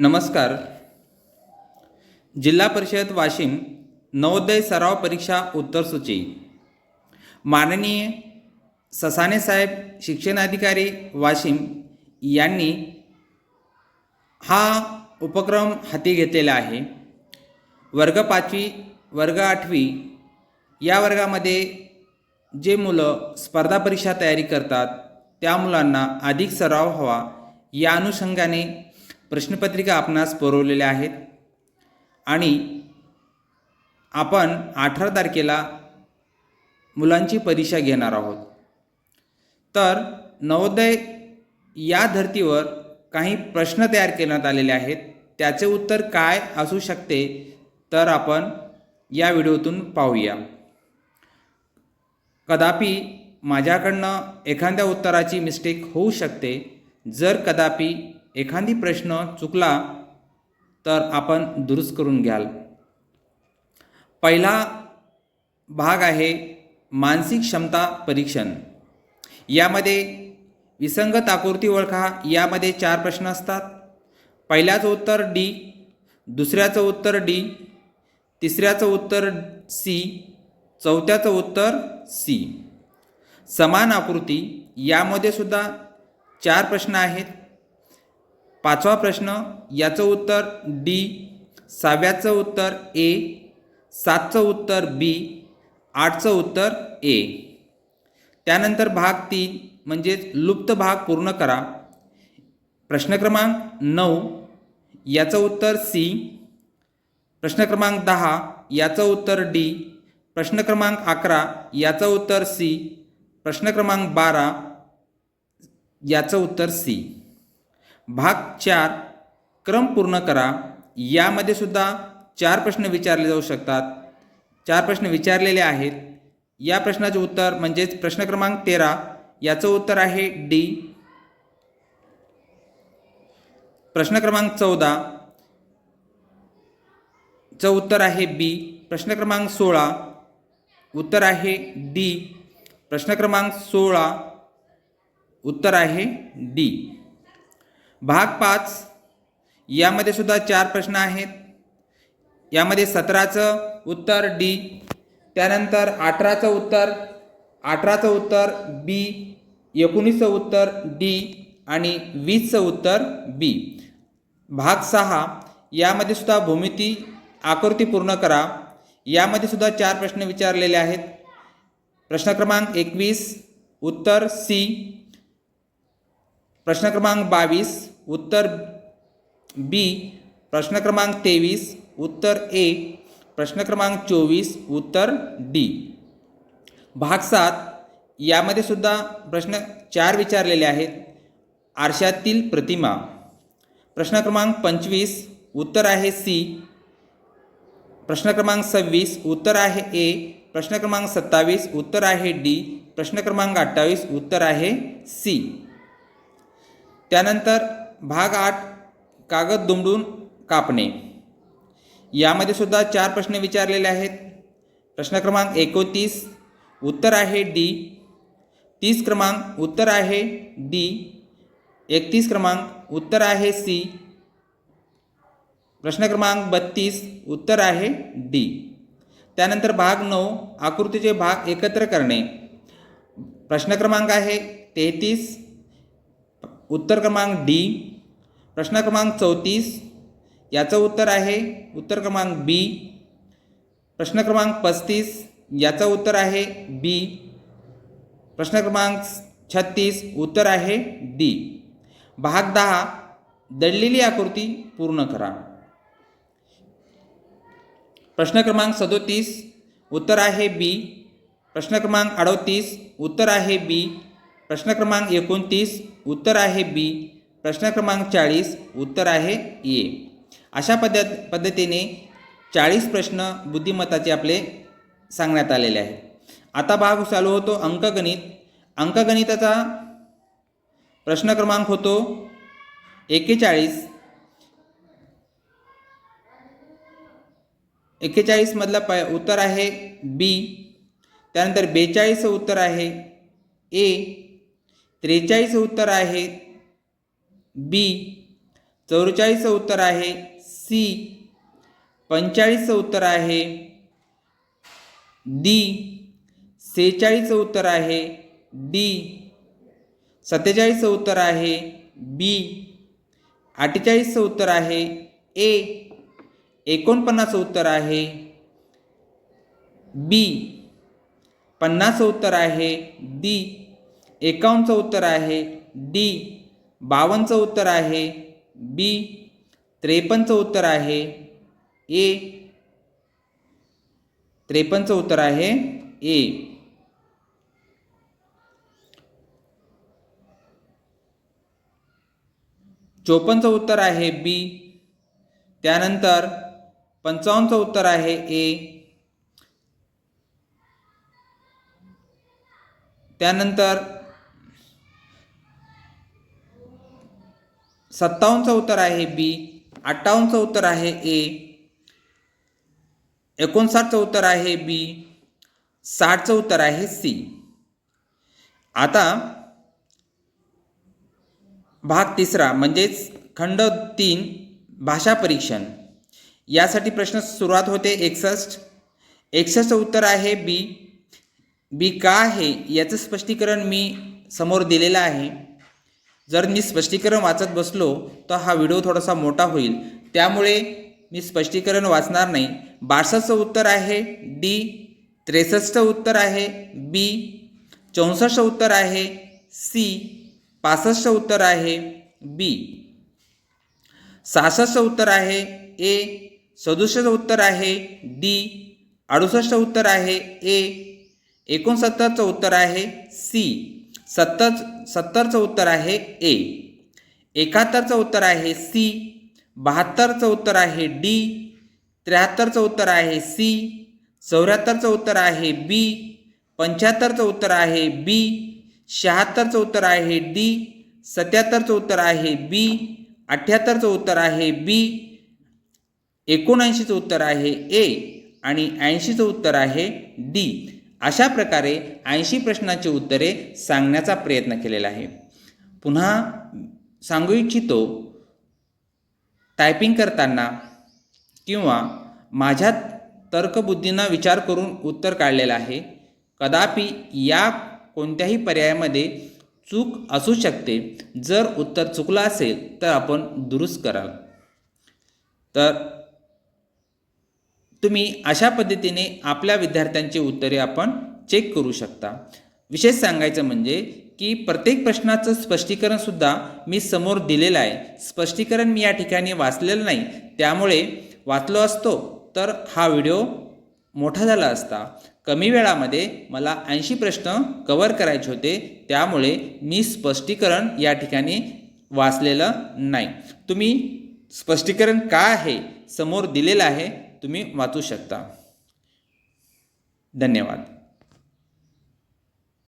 नमस्कार. जिल्हा परिषद वाशिम नवोदय सराव परीक्षा उत्तरसूची माननीय ससाने साहेब शिक्षणाधिकारी वाशिम यांनी हा उपक्रम हाती घेतलेला आहे. वर्ग पाचवी वर्ग आठवी या वर्गामध्ये जे मुलं स्पर्धा परीक्षा तयारी करतात त्या मुलांना अधिक सराव हवा या अनुषंगाने प्रश्नपत्रिका आपणास पुरवलेल्या आहेत. आणि आपण अठरा तारखेला मुलांची परीक्षा घेणार आहोत. तर नवोदय या धर्तीवर काही प्रश्न तयार करण्यात आलेले आहेत. त्याचे उत्तर काय असू शकते तर आपण या व्हिडिओतून पाहूया. कदापि माझ्याकडनं एखाद्या उत्तराची मिस्टेक होऊ शकते. जर कदापि एखादी प्रश्न चुकला तर आपण दुरुस्त करून घ्याल. पहिला भाग आहे मानसिक क्षमता परीक्षण. यामध्ये विसंगत आकृती ओळखा यामध्ये चार प्रश्न असतात. पहिल्याचं उत्तर डी दुसऱ्याचं उत्तर डी तिसऱ्याचं उत्तर सी चौथ्याचं उत्तर सी. समान आकृती यामध्ये सुद्धा चार प्रश्न आहेत. पाचवा प्रश्न याचं उत्तर डी सहाव्याचं उत्तर ए सातचं उत्तर बी आठचं उत्तर ए. त्यानंतर भाग तीन म्हणजेच लुप्त भाग पूर्ण करा. प्रश्न क्रमांक नऊ याचं उत्तर सी. प्रश्न क्रमांक दहा याचं उत्तर डी. प्रश्न क्रमांक अकरा याचं उत्तर सी. प्रश्न क्रमांक बारा याचं उत्तर सी. भाग चार क्रम पूर्ण करा. यामध्ये सुद्धा चार प्रश्न विचारले जाऊ शकतात. चार प्रश्न विचारलेले आहेत. या प्रश्नाचे उत्तर म्हणजेच प्रश्न क्रमांक तेरा याचं उत्तर आहे डी. प्रश्न क्रमांक चौदा चं उत्तर आहे बी. प्रश्न क्रमांक सोळा उत्तर आहे डी. प्रश्न क्रमांक सोळा उत्तर आहे डी. भाग पाच. यामध्ये सुद्धा चार प्रश्न आहेत. यामध्ये सतराचं उत्तर डी त्यानंतर अठराचं उत्तर अठराचं उत्तर बी एकोणीसचं उत्तर डी आणि वीसचं उत्तर बी भाग सहा यामध्ये सुद्धा भूमिती आकृती पूर्ण करा. यामध्ये सुद्धा चार प्रश्न विचारलेले आहेत. प्रश्न क्रमांक एकवीस उत्तर सी प्रश्न क्रमांक बावीस उत्तर बी प्रश्न क्रमांक तेवीस उत्तर ए प्रश्न क्रमांक चोवीस उत्तर डी. भाग सात यामध्ये सुद्धा प्रश्न चार विचारलेले आहेत. आरशातील प्रतिमा. प्रश्न क्रमांक पंचवीस उत्तर आहे सी. प्रश्न क्रमांक सव्वीस उत्तर आहे ए. प्रश्न क्रमांक सत्तावीस उत्तर आहे डी. प्रश्न क्रमांक अठ्ठावीस उत्तर आहे सी. त्यानंतर भाग आठ कागद दुमडून कापणे. यामध्ये सुद्धा चार प्रश्न विचारलेले आहेत. प्रश्न क्रमांक एकोतीस उत्तर आहे डी. तीस क्रमांक उत्तर आहे डी. एकतीस क्रमांक उत्तर आहे सी. प्रश्न क्रमांक बत्तीस उत्तर आहे डी. त्यानंतर भाग नऊ आकृतीचे भाग एकत्र करणे. प्रश्न क्रमांक आहे तेहतीस उत्तर क्रमांक डी प्रश्न क्रमांक चौतीस याचं उत्तर आहे उत्तर क्रमांक बी प्रश्न क्रमांक पस्तीस याचं उत्तर आहे बी प्रश्न क्रमांक छत्तीस उत्तर आहे डी. भाग दहा दडलेली आकृती पूर्ण करा. प्रश्न क्रमांक सदोतीस उत्तर आहे बी प्रश्न क्रमांक अडोतीस उत्तर आहे बी प्रश्न क्रमांक एकोणतीस उत्तर आहे बी. प्रश्न क्रमांक चाळीस उत्तर आहे ए. अशा पद्धत पद्धतीने चाळीस प्रश्न बुद्धिमत्ताचे आपले सांगण्यात आलेले आहेत. आता भाग चालू होतो अंकगणित. अंकगणिताचा प्रश्न क्रमांक होतो एकेचाळीस. एक्केचाळीसमधलं प उत्तर आहे बी. त्यानंतर बेचाळीसचं उत्तर आहे ए. त्रेचाळीसचं उत्तर आहे. बी चौवेचाळीसचं उत्तर आहे. सी पंचेचाळीसचं उत्तर आहे. डी सेहेचाळीसचं उत्तर आहे. डी सत्तेचाळीसचं उत्तर आहे. बी अठ्ठेचाळीसचं उत्तर आहे. ए एकोणपन्नासचं उत्तर आहे. बी पन्नासचं उत्तर आहे. डी एकावन्नचं उत्तर आहे डी. बावन्नचं उत्तर आहे बी. त्रेपन्नचं उत्तर आहे ए. त्रेपन्नचं उत्तर आहे ए. चोपन्नचं उत्तर आहे बी. त्यानंतर पंचावन्नचं उत्तर आहे ए. त्यानंतर सत्तावन्नचं उत्तर आहे बी अठ्ठावन्नचं उत्तर आहे ए एकोणसाठचं उत्तर आहे बी साठचं उत्तर आहे सी. आता भाग तिसरा म्हणजेच खंड तीन भाषा परीक्षण. यासाठी प्रश्न सुरुवात होते एकसष्ट. एकसष्टचं उत्तर आहे बी. बी का आहे? याचं स्पष्टीकरण मी समोर दिलेलं आहे. जर मी स्पष्टीकरण वाचत बसलो तर हा व्हिडिओ थोडासा मोठा होईल. त्यामुळे मी स्पष्टीकरण वाचणार नाही. बासष्टचं उत्तर आहे डी त्रेसष्टचं उत्तर आहे बी चौसष्ट उत्तर आहे सी पासष्ट उत्तर आहे बी सहासष्ट उत्तर आहे ए सदुसष्ट उत्तर आहे डी अडुसष्ट उत्तर आहे ए एकोणसत्तरचं उत्तर आहे सी सत्तर सत्तरचं उत्तर आहे ए एकाहत्तरचं उत्तर आहे सी बहात्तरचं उत्तर आहे डी त्र्याहत्तरचं उत्तर आहे सी चौऱ्याहत्तरचं उत्तर आहे बी पंच्याहत्तरचं उत्तर आहे बी शहात्तरचं उत्तर आहे डी सत्याहत्तरचं उत्तर आहे बी अठ्ठ्याहत्तरचं उत्तर आहे बी एकोणऐंशीचं उत्तर आहे ए आणि ऐंशीचं उत्तर आहे डी अशा प्रकारे ऐंशी प्रश्नाची उत्तरे सांगण्याचा प्रयत्न केलेला आहे. पुन्हा सांगू इच्छितो टायपिंग करताना किंवा माझ्या तर्कबुद्धींना विचार करून उत्तर काढलेलं आहे. कदापि या कोणत्याही पर्यायामध्ये चूक असू शकते. जर उत्तर चुकलं असेल तर आपण दुरुस्त कराल. तर तुम्ही अशा पद्धतीने आपल्या विद्यार्थ्यांची उत्तरे आपण चेक करू शकता. विशेष सांगायचं म्हणजे की प्रत्येक प्रश्नाचं स्पष्टीकरणसुद्धा मी समोर दिलेलं आहे. स्पष्टीकरण मी या ठिकाणी वाचलेलं नाही. त्यामुळे वाचलो असतो तर हा व्हिडिओ मोठा झाला असता. कमी वेळामध्ये मला ऐंशी प्रश्न कवर करायचे होते. त्यामुळे मी स्पष्टीकरण या ठिकाणी वाचलेलं नाही. तुम्ही स्पष्टीकरण का आहे? समोर दिलेलं आहे. तुम्ही वाचू शकता. धन्यवाद.